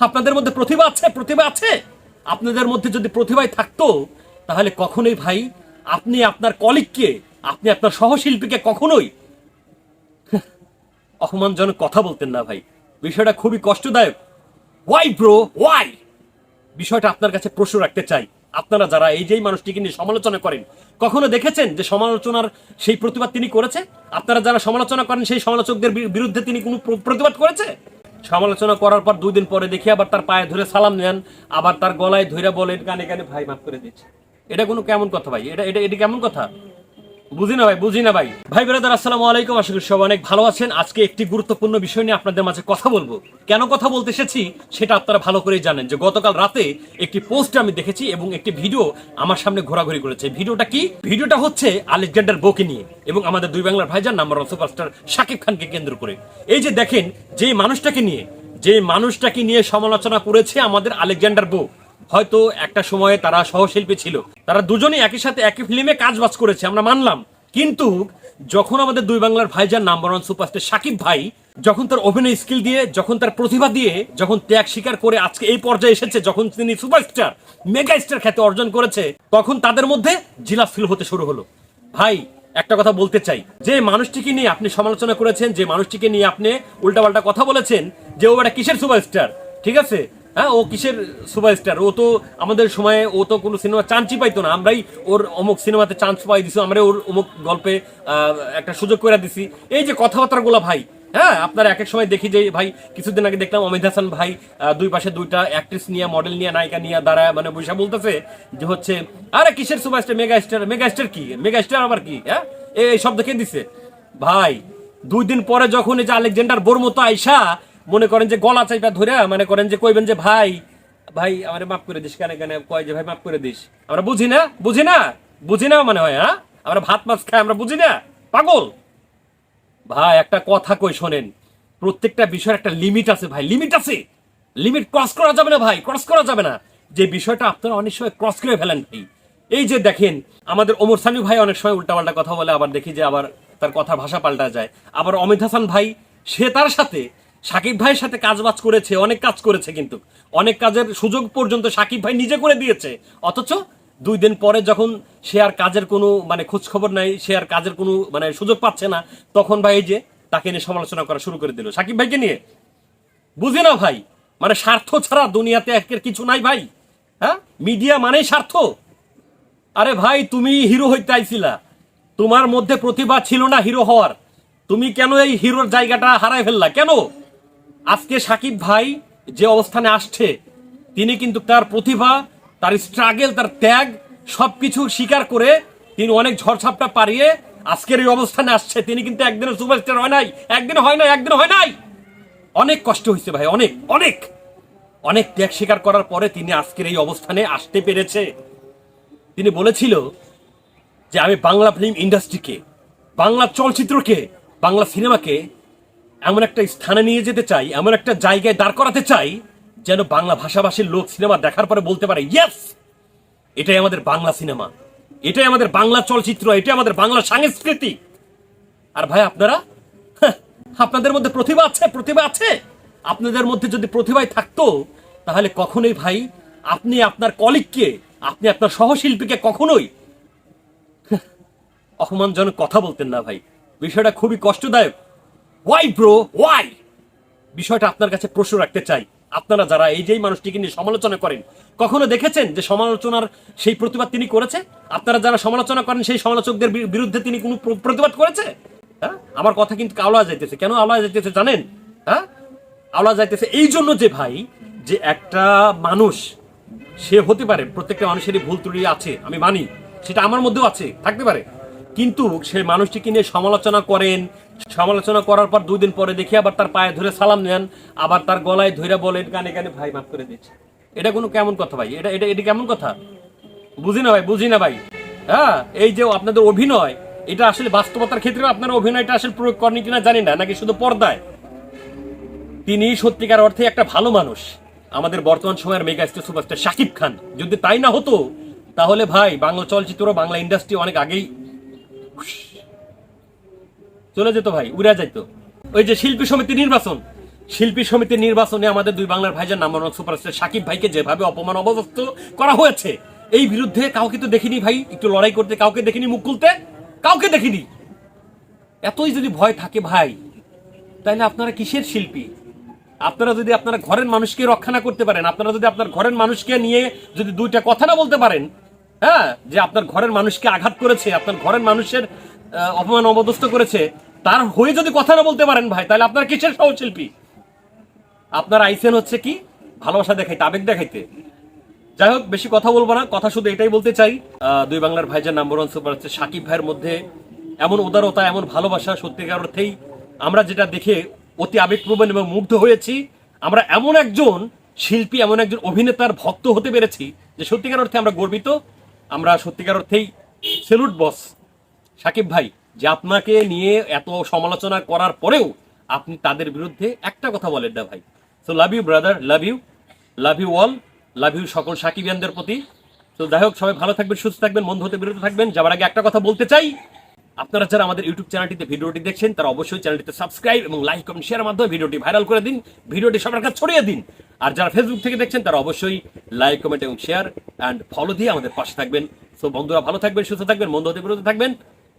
আপনাদের মধ্যে প্রতিভা আছে প্রতিভা আছে? আপনাদের মধ্যে যদি প্রতিভাই থাকতো, তাহলে কখনোই ভাই আপনি আপনার কলিগকে, আপনি আপনার সহশিল্পীকে কখনোই অপমানজনক কথা বলতেন না ভাই। বিষয়টা খুবই কষ্টদায়ক। ওয়াই ব্রো ওয়াই বিষয়টা আপনার কাছে প্রশ্ন রাখতে চাই। আপনারা যারা এই যেই মানুষটিকে নিয়ে সমালোচনা করেন, কখনো দেখেছেন যে সমালোচনার সেই প্রতিবাদ তিনি করেছে? আপনারা যারা সমালোচনা করেন, সেই সমালোচকদের বিরুদ্ধে তিনি কোনো প্রতিবাদ করেছে? সমালোচনা করার পর দুই দিন পরে দেখি আবার তার পায়ে ধরে সালাম নেন, আবার তার গলায় ধরে বলেন, কানে কানে ভাই মাফ করে দিচ্ছে এটা কোনো কেমন কথা ভাই? এটা এটা এটা কেমন কথা? বুঝি না ভাই, বুঝি না ভাই। ভাই ব্রাদার, আসসালামু আলাইকুম। আশা করি সবাই অনেক ভালো আছেন। আজকে একটি গুরুত্বপূর্ণ বিষয় নিয়ে আপনাদের মাঝে কথা বলব। কেন কথা বলতে এসেছি সেটা আপনারা ভালো করেই জানেন যে গতকাল রাতে একটি পোস্ট আমি দেখেছি এবং একটি ভিডিও আমার সামনে ঘোরাঘুরি করেছে। ভিডিওটা কি? ভিডিওটা হচ্ছে আলেকজান্ডার বোকে নিয়ে এবং আমাদের দুই বাংলার ভাইজান, নাম্বার ওয়ান সুপারস্টার শাকিব খানকে কেন্দ্র করে। এই যে দেখেন যে মানুষটাকে নিয়ে যে মানুষটাকে নিয়ে সমালোচনা করেছে আমাদের আলেকজান্ডার বো হয়তো একটা সময়ে তারা সহশিল্পী ছিল। তারা দুজনেই একই সাথে একই ফিল্মে কাজ বাজ করেছে, আমরা মানলাম। কিন্তু যখন আমাদের দুই বাংলার ভাইজান নাম্বার ওয়ান সুপারস্টার সাকিব ভাই, যখন তার অভিনয় স্কিল দিয়ে, যখন তার প্রতিভা দিয়ে, যখন ত্যাগ স্বীকার করে আজকে এই পর্যায়ে এসেছে, যখন তিনি সুপারস্টার মেগা স্টার খ্যাতি অর্জন করেছে, তখন তাদের মধ্যে জিলা ফিল হতে শুরু হলো। ভাই, একটা কথা বলতে চাই। যে মানুষটিকে নিয়ে আপনি সমালোচনা করেছেন, যে মানুষটিকে নিয়ে আপনি উল্টাপাল্টা কথা বলেছেন, যে ও একটা কিসের সুপারস্টার ঠিক আছে? হ্যাঁ ও কিসের সুপারস্টার? ও তো আমাদের সময়ে ও তো কোনো সিনেমা চান্সই পাইতো না। আমরাই ওর অমুক সিনেমাতে চান্স পাই দিছি আমরা ওর অমুক গল্পে একটা সুযোগ করে দিছি। এই যে কথাবার্তাগুলো ভাই হ্যাঁ আপনারা এক এক সময় দেখি যে ভাই, কিছুদিন আগে দেখলাম অমিত হাসান ভাই দুই পাশে দুইটা অ্যাক্ট্রেস নিয়ে মডেল নিয়ে, নায়িকা নিয়ে দাঁড়ায় মানে বৈশা বলতেছে যে হচ্ছে, আরে, কিসের superstar? Mega star mega star কি? মেগা স্টার আবার কি? হ্যাঁ এই শব্দ কে দিছে? ভাই, দুই দিন পরে যখন এই যে আলেকজান্ডার বোর মতো আইসা মনে করেন যে গলা চাইপা ধরে, মনে করেন যে কইবেন যে, ভাই ভাই, আমারে মাফ করে দিস, কেন কেন, কয় যে, ভাই, মাফ করে দিস। আমরা বুঝি না বুঝি না বুঝি না মানে হয় হ্যাঁ? আমরা ভাত মাছ খাই, আমরা বুঝি না। পাগল! ভাই, একটা কথা কই শোনেন, প্রত্যেকটা বিষয়ের একটা লিমিট আছে ভাই, লিমিট আছে। লিমিট ক্রস করা যাবে না ভাই ক্রস করা যাবে না। যে বিষয়টা আপনারা অনেক সময় ক্রস করে ফেলেন ভাই। এই যে দেখেন, আমাদের ওমর সানি ভাই অনেক সময় উল্টাপাল্টা কথা বলে, আবার দেখি যে আবার তার কথা ভাষা পাল্টা যায়। আবার অমিত হাসান ভাই, সে তার সাথে সাকিব ভাইয়ের সাথে কাজ বাজ করেছে, অনেক কাজ করেছে কিন্তু। অনেক কাজের সুযোগ পর্যন্ত সাকিব ভাই নিজে করে দিয়েছে। অথচ দুই দিন পরে যখন সে আর কাজের কোনো মানে খোঁজ খবর নাই, সে আর কাজের কোনো মানে সুযোগ পাচ্ছে না, তখন ভাই যে তাকে নিয়ে সমালোচনা করা শুরু করে দিল। সাকিব ভাইকে নিয়ে? বুঝি না ভাই মানে স্বার্থ ছাড়া দুনিয়াতে একের কিছু নাই ভাই। হ্যাঁ? মিডিয়া মানেই স্বার্থ। আরে ভাই, তুমি হিরো হইতে আইছিলা। তোমার মধ্যে প্রতিভা ছিল না হিরো হওয়ার। তুমি কেন এই হিরোর জায়গাটা হারাই ফেললা? কেন? আজকে সাকিব ভাই যে অবস্থানে আসছে, তিনি কিন্তু তার প্রতিভা, তার স্ট্রাগল তার ত্যাগ সবকিছু স্বীকার করে তিনি অনেক ঝড়ঝাপটা পারিয়ে আজকের এই অবস্থানে আসছে। তিনি কিন্তু একদিনে সুপারস্টার হয় নাই, একদিন হয় নাই, একদিন হয় নাই। অনেক কষ্ট হয়েছে ভাই, অনেক অনেক। অনেক ত্যাগ স্বীকার করার পরে তিনি আজকের এই অবস্থানে আসতে পেরেছে। তিনি বলেছিল যে, আমি বাংলা ফিল্ম ইন্ডাস্ট্রিকে বাংলা চলচ্চিত্রকে, বাংলা সিনেমাকে এমন একটা স্থানে নিয়ে যেতে চাই এমন একটা জায়গায় দাঁড় করাতে চাই যেন বাংলা ভাষাভাষীর লোক সিনেমা দেখার পরে বলতে পারে ইয়েস এটাই আমাদের বাংলা সিনেমা। এটাই আমাদের বাংলা চলচ্চিত্র এটাই আমাদের বাংলা সংস্কৃতি। আর ভাই আপনারা? হ্যাঁ, আপনাদের মধ্যে প্রতিভা আছে প্রতিভা আছে। আপনাদের মধ্যে যদি প্রতিভাই থাকতো তাহলে কখনোই ভাই আপনি আপনার কলিগকে আপনি আপনার সহশিল্পীকে কখনোই অপমানজনক কথা বলতেন না ভাই। বিষয়টা খুবই কষ্টদায়ক। ওয়াই ব্রো ওয়াই বিষয়টা আপনার কাছে প্রশ্ন রাখতে চাই। আপনারা যারা এই যেই মানুষটিকে নিয়ে সমালোচনা করেন, কখনো দেখেছেন যে সমালোচনার সেই প্রতিবাদ তিনি করেছে? আপনারা যারা সমালোচনা করেন, সেই সমালোচকদের বিরুদ্ধে তিনি কোনো প্রতিবাদ করেছে? হ্যাঁ? আমার কথা কিন্তু আওলা যাইতেছে। কেন আওলা যাইতেছে জানেন? হ্যাঁ? আওলা যাইতেছে এই জন্য যে ভাই, যে একটা মানুষ, সে হতে পারে, প্রত্যেকটা মানুষেরই ভুল ত্রুটি আছে, আমি মানি, সেটা আমার মধ্যেও আছে, থাকতে পারে। কিন্তু সেই মানুষটিকে নিয়ে সমালোচনা করেন সমালোচনা করার পর দুই দিন পরে দেখি আবার তার পায়ে ধরে সালাম নেন, আবার তার গলায় ধরে বলেন কানে কানে ভাই, মাফ করে দিচ্ছে এটা কোনো কেমন কথা ভাই? এটা এটা এটা কেমন কথা? বুঝি না ভাই, বুঝি না ভাই। হ্যাঁ এই যে আপনাদের অভিনয়, এটা আসলে বাস্তবতার ক্ষেত্রে আপনারা অভিনয়টা আসলে প্রয়োগ করেন কিনা জানি না, নাকি শুধু পর্দায়? তিনি সত্যিকার অর্থে একটা ভালো মানুষ। আমাদের বর্তমান সময়ের mega star superstar Shakib Khan. যদি তাই না হতো, তাহলে ভাই, বাংলা চলচ্চিত্র, বাংলা ইন্ডাস্ট্রি অনেক আগেই চলে যেত ভাই, উড়া যাইতো। ওই যে শিল্পী সমিতি নির্বাচন, শিল্পী সমিতির নির্বাচনে আমাদের দুই বাংলার ভাইজান নাম্বার ওয়ান সুপারস্টার সাকিব ভাইকে যেভাবে অপমান অবদস্ত করা হয়েছে, এই বিরুদ্ধে কাউকে তো দেখিনি ভাই, একটু লড়াই করতে কাউকে দেখিনি, মুখ খুলতে কাউকে দেখিনি। এতই যদি ভয় থাকে ভাই তাহলে আপনারা কিসের শিল্পী? আপনারা যদি আপনারা ঘরের মানুষকে রক্ষা না করতে পারেন, আপনারা যদি আপনার ঘরের মানুষকে নিয়ে যদি দুইটা কথা না বলতে পারেন হ্যাঁ যে আপনার ঘরের মানুষকে আঘাত করেছে, আপনার ঘরের মানুষের অপমান অবদস্ত করেছে তার হয়ে যদি কথা না বলতে পারেন ভাই, তাহলে আপনার কিসের সহশিল্পী? আপনার আইসেন হচ্ছে কি? ভালোবাসা দেখাইতে, আবেগ দেখাইতে। যাই হোক, বেশি কথা বলব না, কথা শুধু এটাই বলতে চাই। দুই বাংলার ভাইজান নাম্বার ওয়ান সুপার হচ্ছে সাকিব ভাইয়ের মধ্যে এমন উদারতা, এমন ভালোবাসা সত্যিকার অর্থেই আমরা যেটা দেখে অতি আবেগপ্রবণ এবং মুগ্ধ হয়েছি। আমরা এমন একজন শিল্পী, এমন একজন অভিনেতার ভক্ত হতে পেরেছি যে সত্যিকার অর্থে আমরা গর্বিত। আমরা সত্যিকার অর্থেই সেলুট বস সাকিব ভাই। যে আপনাকে নিয়ে এত সমালোচনা করার পরেও আপনি তাদের বিরুদ্ধে একটা কথা বলেন না ভাই। So love you brother love you love you all love you সকল সাকিবিয়ানদের প্রতি। তো যাই হোক, সবাই ভালো থাকবেন, সুস্থ থাকবেন বন্ধু হতে বিরত থাকবেন। যাওয়ার আগে একটা কথা বলতে চাই, আপনারা যারা আমাদের ইউটিউব চ্যানেলটিতে ভিডিওটি দেখছেন, তারা অবশ্যই চ্যানেলটিতে সাবস্ক্রাইব এবং লাইক কমেন্ট শেয়ারের মাধ্যমে ভিডিওটি ভাইরাল করে দিন, ভিডিওটি সবার কাছে ছড়িয়ে দিন। আর যারা ফেসবুক থেকে দেখছেন, তারা অবশ্যই লাইক কমেন্ট এবং শেয়ার অ্যান্ড ফলো দিয়ে আমাদের পাশে থাকবেন। সো বন্ধুরা ভালো থাকবেন, সুস্থ থাকবেন বন্ধু হতে বিরত থাকবেন।